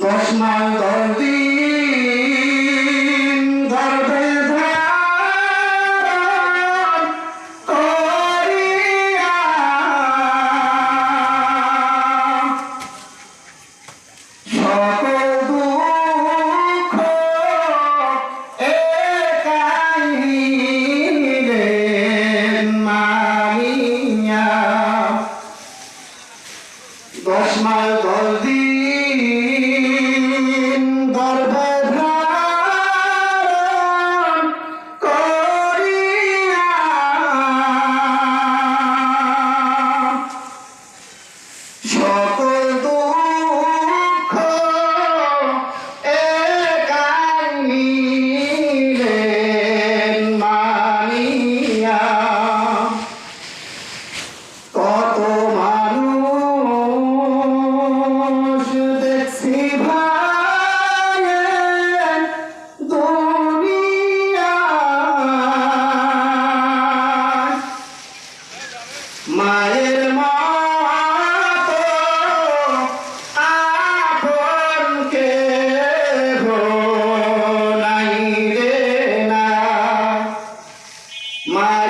দশ নয় দশ দিন ধরবে সকল Mas